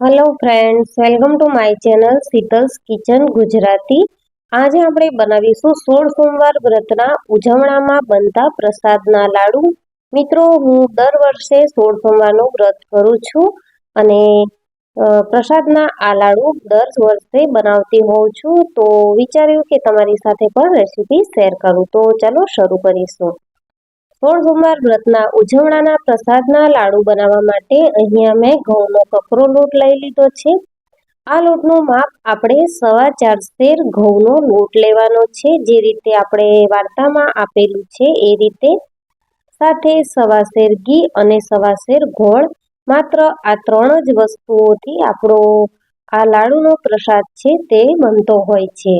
Hello friends welcome to my channel Sheetal's kitchen Gujarati આજે આપણે બનાવીશું સોળ સોમવાર વ્રતના ઉજવણામાં બનતા પ્રસાદના લાડુ. મિત્રો, હું દર વર્ષે સોળ સોમવારનું વ્રત કરું છું અને પ્રસાદના આ લાડુ દર વર્ષે બનાવતી હોઉં છું. તો વિચાર્યું કે તમારી સાથે પણ રેસીપી શેર કરું. તો ચાલો શરૂ કરીશું. સોળ સોમવાર વ્રતના ઉજવણાના પ્રસાદના લાડુ બનાવવા માટે અહીંયા મેં ઘઉંનો કપરો લોટ લઈ લીધો છે. આ લોટનું માપ આપણે સવા ચાર શેર ઘઉંનો લોટ લેવાનો છે, જે રીતે આપણે વાર્તામાં આપેલું છે એ રીતે. સાથે સવા શેર ઘી અને સવા શેર ગોળ, માત્ર આ ત્રણ જ વસ્તુઓથી આપણો આ લાડુનો પ્રસાદ છે તે બનતો હોય છે.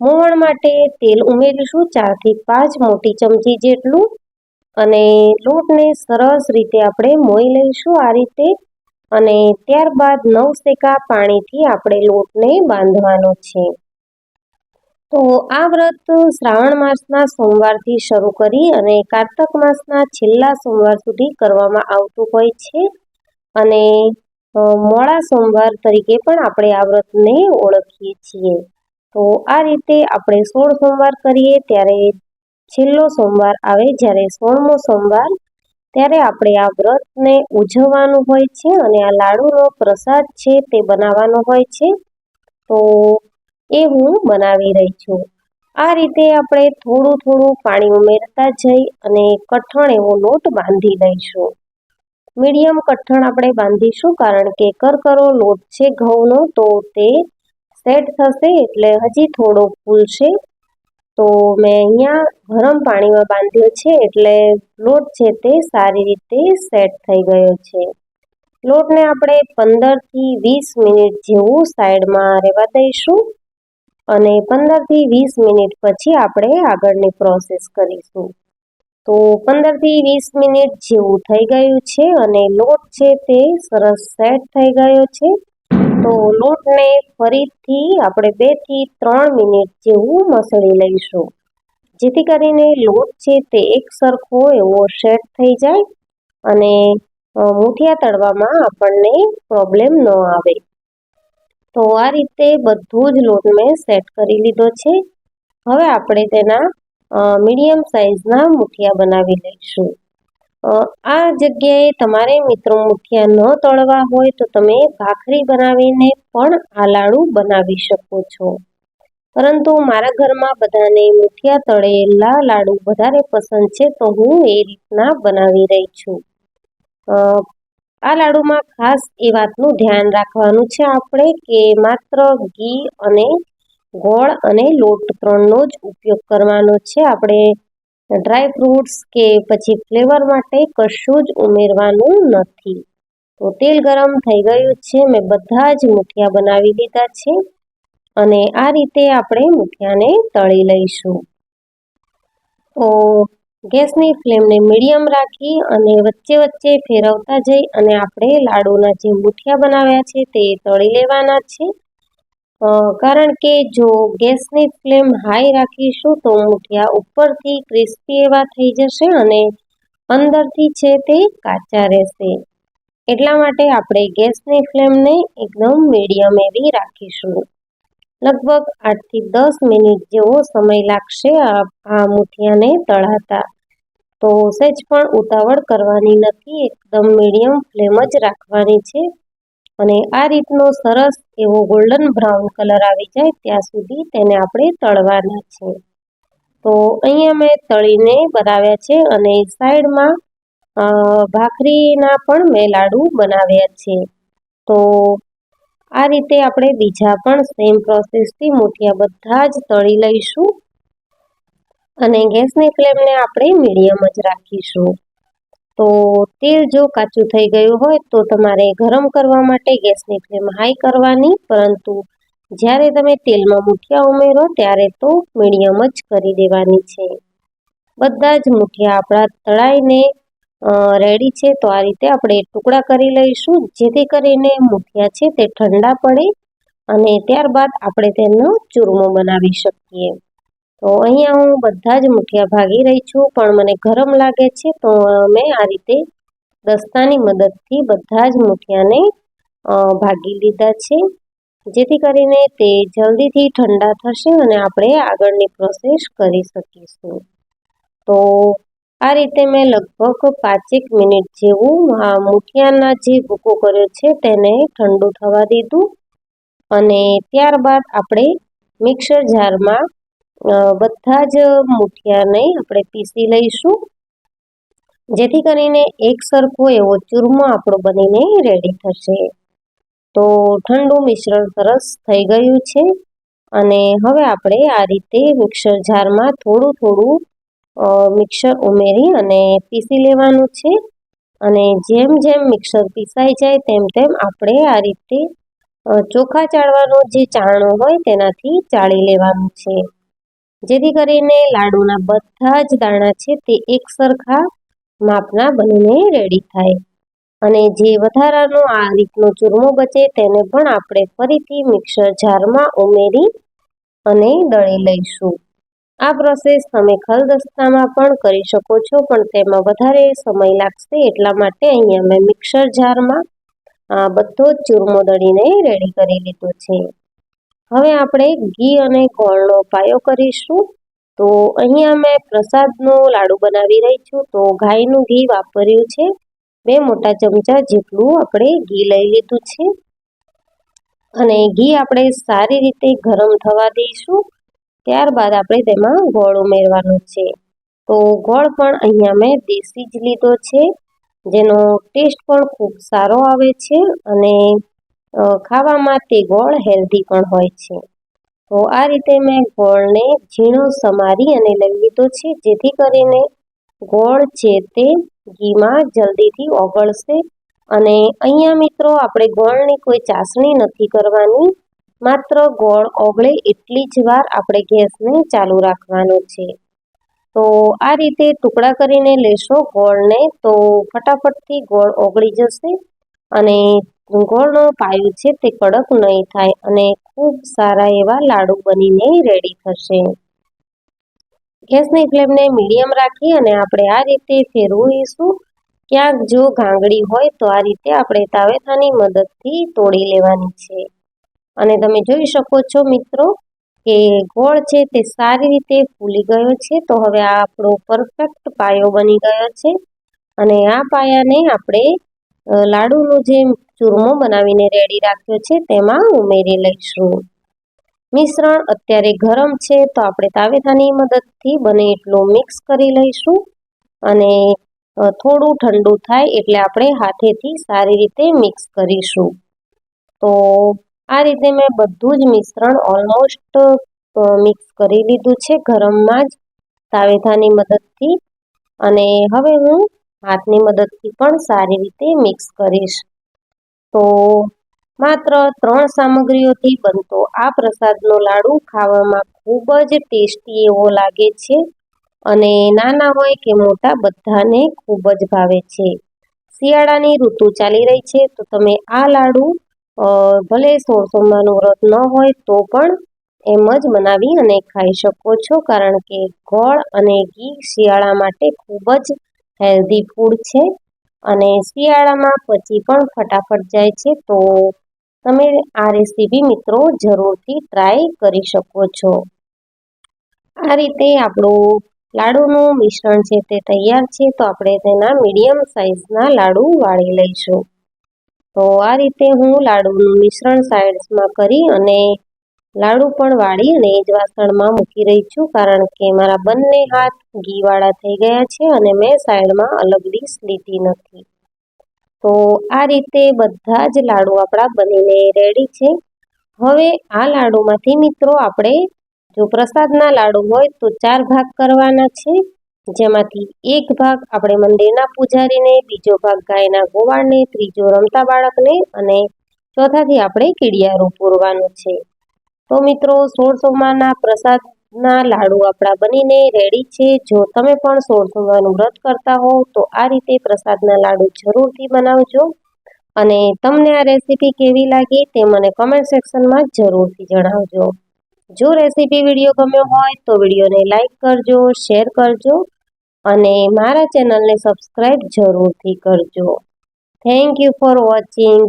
મોવણ માટે તેલ ઉમેરીશું ચારથી પાંચ મોટી ચમચી જેટલું. અને લોટને સરસ રીતે આપણે મોઈ લઈશું આ રીતે. અને ત્યારબાદ નવ સેકા પાણીથી આપણે લોટને બાંધવાનો છે. તો આ વ્રત શ્રાવણ માસના સોમવારથી શરૂ કરી અને કારતક માસના છેલ્લા સોમવાર સુધી કરવામાં આવતું હોય છે. અને મોડા સોમવાર તરીકે પણ આપણે આ વ્રતને ઓળખીએ છીએ. તો આ રીતે આપણે સોળ સોમવાર કરીએ, ત્યારે છેલ્લો સોમવાર આવે જ્યારે સોળમો સોમવાર, ત્યારે આપણે આ વ્રતને ઉજવવાનું હોય છે અને આ લાડુનો પ્રસાદ છે તે બનાવવાનો હોય છે. તો એ હું બનાવી રહી છું. આ રીતે આપણે થોડું થોડું પાણી ઉમેરતા જઈ અને કઠણ એવો લોટ બાંધી લઈશું. મીડિયમ કઠણ આપણે બાંધીશું કારણ કે કરકરો લોટ છે ઘઉંનો, તો તે સેટ થશે એટલે હજી થોડો ફૂલશે. તો મેં અહીંયા ગરમ પાણીમાં બાંધ્યો છે એટલે લોટ છે તે સારી રીતે સેટ થઈ ગયો છે. લોટને આપણે પંદરથી વીસ મિનિટ જેવું સાઈડમાં રહેવા દઈશું અને પંદરથી વીસ મિનિટ પછી આપણે આગળની પ્રોસેસ કરીશું. તો પંદરથી વીસ મિનિટ જેવું થઈ ગયું છે અને લોટ છે તે સરસ સેટ થઈ ગયો છે. તો લોટને ફરીથી આપણે બેથી ત્રણ મિનિટ જેવું મસળી લઈશું. જેથી કરીને લોટ છે તે એક સરખો એવો સેટ થઈ જાય અને મૂઠિયા તળવામાં આપણને પ્રોબ્લેમ ન આવે. તો આ રીતે બધું જ લોટ મેં સેટ કરી લીધો છે. હવે આપણે તેના મીડિયમ સાઇઝના મૂઠિયા બનાવી લઈશું. આ જગ્યાએ તમારે મિત્રો મુઠિયા ન તળવા હોય તો તમે ભાખરી બનાવીને પણ આ લાડુ બનાવી શકો છો. પરંતુ મારા ઘરમાં બધાને મુઠિયા તળેલા લાડુ વધારે પસંદ છે તો હું એ રીતના બનાવી રહી છું. આ લાડુમાં ખાસ એ વાતનું ધ્યાન રાખવાનું છે આપણે કે માત્ર ઘી અને ગોળ અને લોટ ત્રણનો જ ઉપયોગ કરવાનો છે. આપણે ડ્રાય ફ્રૂટ્સ કે પછી ફ્લેવર માટે કશું જ ઉમેરવાનું નથી. તો તેલ ગરમ થઈ ગયું છે. મેં બધા જ મુઠિયા બનાવી લીધા છે. અને આ રીતે આપણે મુઠિયાને તળી લઈશું. તો ગેસની ફ્લેમને મીડિયમ રાખી અને વચ્ચે વચ્ચે ફેરવતા જઈ અને આપણે લાડુના જે મુઠિયા બનાવ્યા છે તે તળી લેવાના છે. કારણ કે જો ગેસની ફ્લેમ હાઈ રાખીશું તો મુઠિયા ઉપરથી ક્રિસ્પી એવા થઈ જશે અને અંદરથી છે તે કાચા રહેશે. એટલા માટે આપણે ગેસની ફ્લેમને એકદમ મીડિયમ એવી રાખીશું. લગભગ આઠથી દસ મિનિટ જેવો સમય લાગશે આ મુઠિયાને તળાતા. તો સહેજ પણ ઉતાવળ કરવાની નથી, એકદમ મીડિયમ ફ્લેમ જ રાખવાની છે. અને આ રીતનો સરસ એવો ગોલ્ડન બ્રાઉન કલર આવી જાય ત્યાં સુધી તેને આપણે તળવાના છે. તો અહીંયા મેં તળીને બનાવ્યા છે અને સાઈડમાં ભાખરીના પણ મેં લાડુ બનાવ્યા છે. તો આ રીતે આપણે બીજા પણ સેમ પ્રોસેસથી મૂઠિયા બધા જ તળી લઈશું અને ગેસની ફ્લેમને આપણે મીડિયમ જ રાખીશું. તો તેલ જો કાચું થઈ ગયું હોય તો તમારે ગરમ કરવા માટે ગેસની ફ્લેમ હાઈ કરવાની, પરંતુ જ્યારે તમે તેલમાં મૂઠિયા ઉમેરો ત્યારે તો મીડિયમ જ કરી દેવાની છે. બધા જ મૂઠિયા આપણા તળાઈને રેડી છે તો આ રીતે આપણે ટુકડા કરી લઈશું, જેથી કરીને મૂઠિયા છે તે ઠંડા પડે અને ત્યારબાદ આપણે તેનો ચૂરમો બનાવી શકીએ. તો અહીંયા હું બધા જ મૂઠિયા ભાગી રહી છું, પણ મને ગરમ લાગે છે, તો મેં આ રીતે દસ્તાની મદદથી બધા જ મૂઠિયાને ભાગી લીધા છે. જેથી કરીને તે જલ્દીથી ઠંડા થશે અને આપણે આગળની પ્રોસેસ કરી શકીશું. તો આ રીતે મેં લગભગ પાંચેક મિનિટ જેવું આ મુઠિયાના જે ભૂકો કર્યો છે, તેને ઠંડુ થવા દીધું. અને ત્યારબાદ આપણે મિક્સર જારમાં બધા જ મૂઠિયાને આપણે પીસી લઈશું. જેથી કરીને એક સરખો એવો ચૂરમો આપણો બનીને રેડી થશે. તો ઠંડુ મિશ્રણ સરસ થઈ ગયું છે. અને હવે આપણે આ રીતે મિક્સર જારમાં થોડું થોડું મિક્સર ઉમેરી અને પીસી લેવાનું છે. અને જેમ જેમ મિક્સર પીસાઈ જાય તેમ તેમ આપણે આ રીતે ચોખા ચાળવાનો જે ચાણો હોય તેનાથી ચાળી લેવાનું છે. જેથી કરીને લાડુના બધા જ દાણા છે તે એક સરખા માપના બનીને રેડી થાય. અને જે વધારાનો આ રીતનો ચૂરમો બચે તેને પણ આપણે ફરીથી મિક્સર જારમાં ઉમેરી અને દળી લઈશું. આ પ્રોસેસ તમે ખલદસ્તામાં પણ કરી શકો છો, પણ તેમાં વધારે સમય લાગશે એટલા માટે અહીંયા મેં મિક્સર જારમાં બધો જ ચૂરમો દળીને રેડી કરી લીધો છે. હવે આપણે ઘી અને ગોળનો પાયો કરીશું. તો અહીંયા મેં પ્રસાદનો લાડુ બનાવી રહી છું. તો ગાયનું ઘી વાપર્યું છે. બે મોટા ચમચા જેટલું આપણે ઘી લઈ લીધું છે. અને ઘી આપણે સારી રીતે ગરમ થવા દઈશું. ત્યારબાદ આપણે તેમાં ગોળ ઉમેરવાનો છે. તો ગોળ પણ અહીંયા મેં દેશી જ લીધો છે. જેનો ટેસ્ટ પણ ખૂબ સારો આવે છે અને ખાવામાં તે ગોળ હેલ્ધી પણ હોય છે. તો આ રીતે મેં ગોળને ઝીણો સમારી અને લઈ લીધો છે, જેથી કરીને ગોળ છે તે ઘીમાં જલ્દીથી ઓગળશે. અને અહીંયા મિત્રો, આપણે ગોળની કોઈ ચાસણી નથી કરવાની, માત્ર ગોળ ઓગળે એટલી જ વાર આપણે ગેસને ચાલુ રાખવાનો છે. તો આ રીતે ટુકડા કરીને લેશો ગોળને, તો ફટાફટથી ગોળ ઓગળી જશે અને ગોળનો પાયો છે તે કડક નહીં થાય અને ખૂબ સારા એવા લાડુ બનીને રેડી થશે. ગેસની ફ્લેમને મીડિયમ રાખી અને આપણે આ રીતે ફેરવીશું. ક્યાંક જો ગાંગડી હોય તો આ રીતે આપણે તાવેથાની મદદથી તોડી લેવાની છે. અને તમે જોઈ શકો છો મિત્રો કે ગોળ છે તે સારી રીતે ફૂલી ગયો છે તો હવે આ આપણો પરફેક્ટ પાયો બની ગયો છે. અને આ પાયાને આપણે લાડુનો જે ચૂરમો બનાવીને રેડી રાખ્યો છે, તેમાં ઉમેરી લઈશું. મિશ્રણ અત્યારે ગરમ છે, તો આપણે તાવેથાની મદદથી બને એટલું મિક્સ કરી લઈશું. અને થોડું ઠંડુ થાય એટલે આપણે હાથેથી સારી રીતે મિક્સ કરીશું. તો, આ રીતે મેં બધું જ મિશ્રણ ઓલમોસ્ટ મિક્સ કરી લીધું છે, ગરમમાં જ તાવેથાની મદદથી. અને હવે હું હાથની મદદથી પણ સારી રીતે મિક્સ કરીશ. તો માત્ર ત્રણ સામગ્રીઓથી બનતો આ પ્રસાદનો લાડુ ખાવામાં ખૂબ જ ટેસ્ટી એવો લાગે છે અને નાના હોય કે મોટા બધાને ખૂબ જ ભાવે છે. શિયાળાની ઋતુ ચાલી રહી છે, તો તમે આ લાડુ ભલે સોળ સોમવારનું વ્રત ન હોય તો પણ એમ જ બનાવી અને ખાઈ શકો છો, કારણ કે ગોળ અને ઘી શિયાળા માટે ખૂબ જ હેલ્ધી ફૂડ છે અને શિયાળામાં પછી પણ ફટાફટ જાય છે. તો તમે આ રેસીપી મિત્રો જરૂરથી ટ્રાય કરી શકો છો. આ રીતે આપણું લાડુનું મિશ્રણ છે તે તૈયાર છે. તો આપણે તેના મીડિયમ સાઇઝના લાડુ વાળી લઈશું. તો આ રીતે હું લાડુનું મિશ્રણ સાઇડ્સમાં કરી અને લાડુ પણ વાળી અને એ જ વાસણમાં મૂકી રહી છું, કારણ કે મારા બંને હાથ ઘીવાળા થઈ ગયા છે અને મેં સાઈડમાં અલગ ડીશ લીધી નથી. તો આ રીતે બધા જ લાડુ આપણા બનીને રેડી છે. હવે આ લાડુમાંથી મિત્રો આપણે જો પ્રસાદના લાડુ હોય તો ચાર ભાગ કરવાના છે. જેમાંથી એક ભાગ આપણે મંદિરના પૂજારીને, બીજો ભાગ ગાયના ગોવાળને, ત્રીજો રમતા બાળકને અને ચોથાથી આપણે કીડિયારું પૂરવાનું છે. તો મિત્રો સોળ સોમવારના પ્રસાદના લાડુ આપણા બનીને રેડી છે. જો તમે પણ સોળ સોમવારનું વ્રત કરતા હોવ, તો આ રીતે પ્રસાદના લાડુ જરૂરથી બનાવજો. અને તમને આ રેસીપી કેવી લાગી તે મને કમેન્ટ સેક્શનમાં જરૂરથી જણાવજો. જો રેસીપી વીડિયો ગમ્યો હોય, તો વિડીયોને લાઇક કરજો શેર કરજો, અને મારા ચેનલને સબસ્ક્રાઈબ જરૂરથી કરજો. Thank you for watching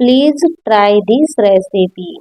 please try this recipe